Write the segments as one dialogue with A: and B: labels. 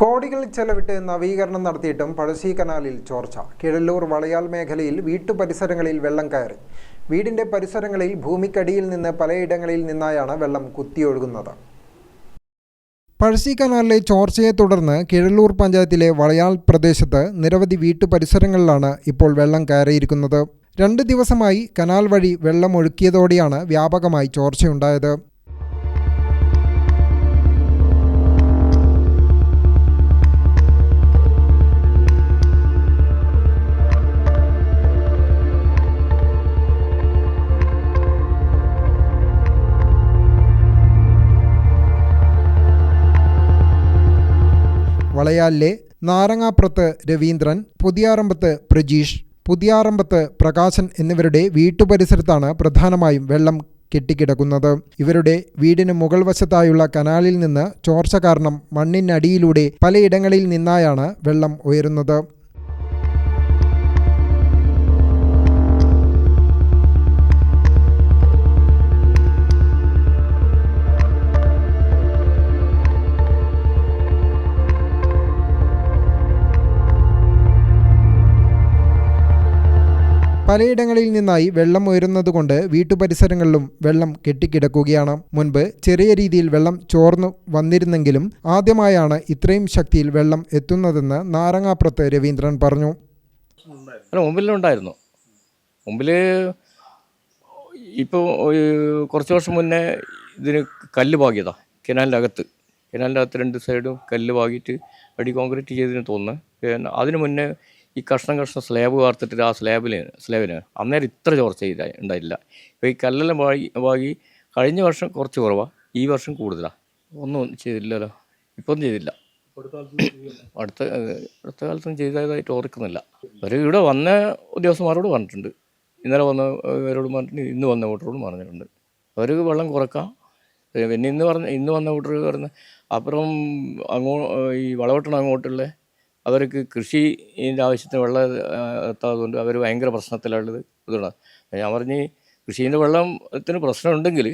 A: കോടികൾ ചെലവിട്ട് നവീകരണം നടത്തിയിട്ടും പഴശ്ശി കനാലിൽ ചോർച്ച. കിഴല്ലൂർ വളയാൽ മേഖലയിൽ വീട്ടുപരിസരങ്ങളിൽ വെള്ളം കയറി. വീടിന്റെ പരിസരങ്ങളിൽ ഭൂമിക്കടിയിൽ നിന്ന് പലയിടങ്ങളിൽ നിന്നായാണ് വെള്ളം കുത്തിയൊഴുകുന്നത്. പഴശ്ശി കനാലിലെ ചോർച്ചയെ തുടർന്ന് കിഴല്ലൂർ പഞ്ചായത്തിലെ വളയാൽ പ്രദേശത്ത് നിരവധി വീട്ടുപരിസരങ്ങളിലാണ് ഇപ്പോൾ വെള്ളം കയറിയിരിക്കുന്നത്. രണ്ട് ദിവസമായി കനാൽ വഴി വെള്ളം ഒഴുക്കിയതോടെയാണ് വ്യാപകമായി ചോർച്ചയുണ്ടായത്. വളയാലിലെ നാരങ്ങാപ്പുറത്ത് രവീന്ദ്രൻ പുതിയാറമ്പത്ത് പ്രജീഷ് പുതിയാറമ്പത്ത് പ്രകാശൻ എന്നിവരുടെ വീട്ടുപരിസരത്താണ് പ്രധാനമായും വെള്ളം കെട്ടിക്കിടക്കുന്നത്. ഇവരുടെ വീടിന് മുകൾ വശത്തായുള്ള കനാലിൽ നിന്ന് ചോർച്ച കാരണം മണ്ണിനടിയിലൂടെ പലയിടങ്ങളിൽ നിന്നായാണ് വെള്ളം ഉയരുന്നത്. പലയിടങ്ങളിൽ നിന്നായി വെള്ളം ഉയരുന്നതുകൊണ്ട് വീട്ടുപരിസരങ്ങളിലും വെള്ളം കെട്ടിക്കിടക്കുകയാണ്. മുൻപ് ചെറിയ രീതിയിൽ വെള്ളം ചോർന്നു വന്നിരുന്നെങ്കിലും ആദ്യമായാണ് ഇത്രയും ശക്തിയിൽ വെള്ളം എത്തുന്നതെന്ന് നാരങ്ങാപ്പുറത്ത് രവീന്ദ്രൻ പറഞ്ഞു.
B: മുമ്പിലുണ്ടായിരുന്നു. ഇപ്പോൾ കുറച്ച് വർഷം മുന്നേ ഇതിന് കല്ല് പാകിയതാ കിനാലിന്റെ അകത്ത് കിനാലിന്റെ അകത്ത് രണ്ട് സൈഡും കല്ല് പാകിയിട്ട് അടി കോൺക്രീറ്റ് ചെയ്തതിന് തോന്നുന്നു. അതിന് മുന്നേ ഈ കഷ്ണം കഷ്ണം സ്ലാബ് വാർത്തിട്ട് ആ സ്ലാബിന് സ്ലാബിന് അന്നേരം ഇത്ര ചോർച്ച ചെയ്ത ഉണ്ടായില്ല ഇപ്പോൾ ഈ കല്ലെല്ലാം വാങ്ങി വാങ്ങി കഴിഞ്ഞ വർഷം കുറച്ച് കുറവാണ് ഈ വർഷം കൂടുതലാണ് ഒന്നും ചെയ്തില്ലല്ലോ. ഇപ്പം ചെയ്തില്ല. അടുത്ത അടുത്ത കാലത്തും ചെയ്തതായിട്ട് ഓർക്കുന്നില്ല. അവർ ഇവിടെ വന്ന ഉദ്യോഗസ്ഥന്മാരോട് പറഞ്ഞിട്ടുണ്ട്. ഇന്നലെ വന്ന ഇവരോട് പറഞ്ഞിട്ടുണ്ട് ഇന്ന് വന്ന വോട്ടറോട് പറഞ്ഞിട്ടുണ്ട്. അവർ വെള്ളം കുറക്കാം. പിന്നെ ഇന്ന് പറഞ്ഞ ഇന്ന് വന്ന വോട്ടർ പറഞ്ഞ അപ്പുറം അങ്ങോ ഈ വളവട്ടണം അങ്ങോട്ടുള്ള അവർക്ക് കൃഷിന്റെ ആവശ്യത്തിന് വെള്ളം എത്താത്തതുകൊണ്ട് അവർ ഭയങ്കര പ്രശ്നത്തിലുള്ളത് ഇതുകൊണ്ടാണ് ഞാൻ പറഞ്ഞ് കൃഷീന്റെ വെള്ളത്തിന് പ്രശ്നം ഉണ്ടെങ്കിൽ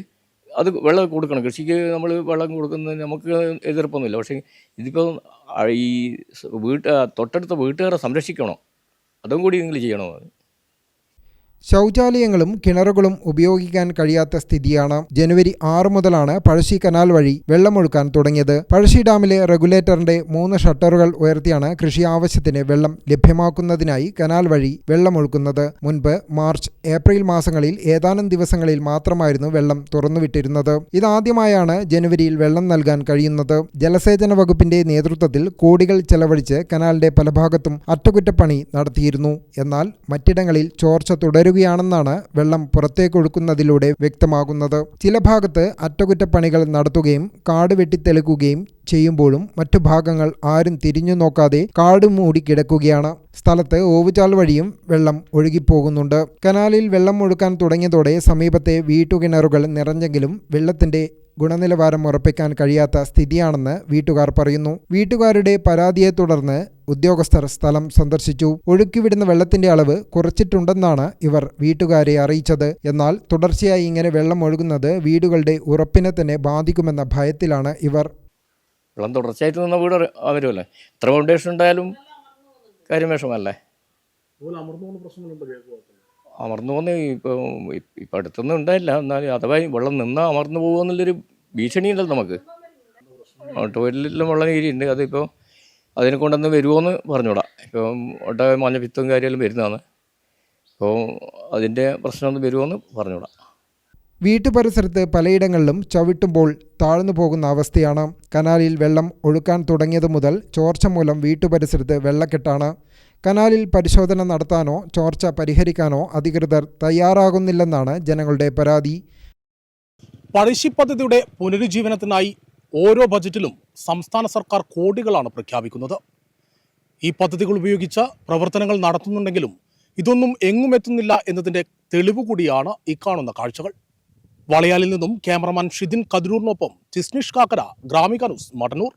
B: അത് വെള്ളം കൊടുക്കണം. കൃഷിക്ക് നമ്മൾ വെള്ളം കൊടുക്കുന്നത് നമുക്ക് എതിർപ്പൊന്നുമില്ല. പക്ഷേ ഇതിപ്പോൾ ഈ വീട്ട് തൊട്ടടുത്ത വീട്ടുകാരെ സംരക്ഷിക്കണം. അതും കൂടി നിങ്ങൾ ചെയ്യണോ?
A: ശൗചാലയങ്ങളും കിണറുകളും ഉപയോഗിക്കാൻ കഴിയാത്ത സ്ഥിതിയാണ് ജനുവരി ആറ് മുതലാണ് പഴശ്ശി കനാൽ വഴി വെള്ളമൊഴുക്കാൻ തുടങ്ങിയത്. പഴശ്ശി ഡാമിലെ റെഗുലേറ്ററിന്റെ മൂന്ന് ഷട്ടറുകൾ ഉയർത്തിയാണ് കൃഷി ആവശ്യത്തിന് വെള്ളം ലഭ്യമാക്കുന്നതിനായി കനാൽ വഴി വെള്ളമൊഴുക്കുന്നത്. മുൻപ് മാർച്ച് ഏപ്രിൽ മാസങ്ങളിൽ ഏതാനും ദിവസങ്ങളിൽ മാത്രമായിരുന്നു വെള്ളം തുറന്നുവിട്ടിരുന്നത്. ഇതാദ്യമായാണ് ജനുവരിയിൽ വെള്ളം നൽകാൻ കഴിയുന്നത്. ജലസേചന വകുപ്പിന്റെ നേതൃത്വത്തിൽ കോടികൾ ചെലവഴിച്ച് കനാലിന്റെ പല ഭാഗത്തും അറ്റകുറ്റപ്പണി നടത്തിയിരുന്നു. എന്നാൽ മറ്റിടങ്ങളിൽ ചോർച്ച തുടരുകയാണെന്നാണ് വെള്ളം പുറത്തേക്കൊഴുക്കുന്നതിലൂടെ വ്യക്തമാകുന്നത്. ചില ഭാഗത്ത് അറ്റകുറ്റപ്പണികൾ നടത്തുകയും കാട് വെട്ടിത്തെളിക്കുകയും ചെയ്യുമ്പോഴും മറ്റു ഭാഗങ്ങൾ ആരും തിരിഞ്ഞു നോക്കാതെ കാട് മൂടിക്കിടക്കുകയാണ് സ്ഥലത്ത് ഓവുചാൽ വഴിയും വെള്ളം ഒഴുകിപ്പോകുന്നുണ്ട്. കനാലിൽ വെള്ളം ഒഴുക്കാൻ തുടങ്ങിയതോടെ സമീപത്തെ വീട്ടുകിണറുകൾ നിറഞ്ഞെങ്കിലും വെള്ളത്തിന്റെ ഗുണനിലവാരം ഉറപ്പിക്കാൻ കഴിയാത്ത സ്ഥിതിയാണെന്ന് വീട്ടുകാർ പറയുന്നു. വീട്ടുകാരുടെ പരാതിയെ തുടർന്ന് ഉദ്യോഗസ്ഥർ സ്ഥലം സന്ദർശിച്ചു. ഒഴുക്കിവിടുന്ന വെള്ളത്തിന്റെ അളവ് കുറച്ചിട്ടുണ്ടെന്നാണ് ഇവർ വീട്ടുകാരെ അറിയിച്ചത്. എന്നാൽ തുടർച്ചയായി ഇങ്ങനെ വെള്ളം ഒഴുകുന്നത് വീടുകളുടെ ഉറപ്പിനെ തന്നെ ബാധിക്കുമെന്ന ഭയത്തിലാണ് ഇവർ.
B: വെള്ളം തുടർച്ചയായിട്ട് നിന്ന വീട് അവരുമല്ലേ? എത്ര ഫൗണ്ടേഷൻ ഉണ്ടായാലും കാര്യം വിഷമല്ലേ അമർന്നു പോകുന്ന ഇപ്പോൾ ഇപ്പം അടുത്തൊന്നും ഉണ്ടായില്ല എന്നാലും അഥവാ വെള്ളം നിന്നാൽ അമർന്നു പോകുമെന്നുള്ളൊരു ഭീഷണി ഉണ്ടല്ലോ നമുക്ക്. ടോയ്ലറ്റിലും വെള്ളം കീരിയുണ്ട് അതിപ്പോൾ അതിനെ കൊണ്ടൊന്ന് വരുമോയെന്ന് പറഞ്ഞുകൂടാ ഇപ്പോൾ ഒട്ട മഞ്ഞപ്പിത്തവും കാര്യമെല്ലാം വരുന്നതാണ്. അപ്പോൾ അതിന്റെ പ്രശ്നമൊന്നും വരുമോയെന്ന് വീട്ടു
A: പരിസരത്ത് പലയിടങ്ങളിലും ചവിട്ടുമ്പോൾ താഴ്ന്നു പോകുന്ന അവസ്ഥയാണ്. കനാലിൽ വെള്ളം ഒഴുക്കാൻ തുടങ്ങിയത് മുതൽ ചോർച്ച മൂലം വീട്ടുപരിസരത്ത് വെള്ളക്കെട്ടാണ്. കനാലിൽ പരിശോധന നടത്താനോ ചോർച്ച പരിഹരിക്കാനോ അധികൃതർ തയ്യാറാകുന്നില്ലെന്നാണ് ജനങ്ങളുടെ പരാതി.
C: പഴശ്ശി പദ്ധതിയുടെ പുനരുജ്ജീവനത്തിനായി ഓരോ ബജറ്റിലും സംസ്ഥാന സർക്കാർ കോടികളാണ് പ്രഖ്യാപിക്കുന്നത്. ഈ പദ്ധതികൾ ഉപയോഗിച്ച പ്രവർത്തനങ്ങൾ നടത്തുന്നുണ്ടെങ്കിലും ഇതൊന്നും എങ്ങും എത്തുന്നില്ല എന്നതിന്റെ തെളിവ് കൂടിയാണ് ഈ കാണുന്ന കാഴ്ചകൾ. വളയാലിൽ നിന്നും ക്യാമറമാൻ ഷിദിൻ കതിരൂറിനൊപ്പം ചിസ്നിഷ് കാക്കര ഗ്രാമിക ന്യൂസ് മട്ടന്നൂർ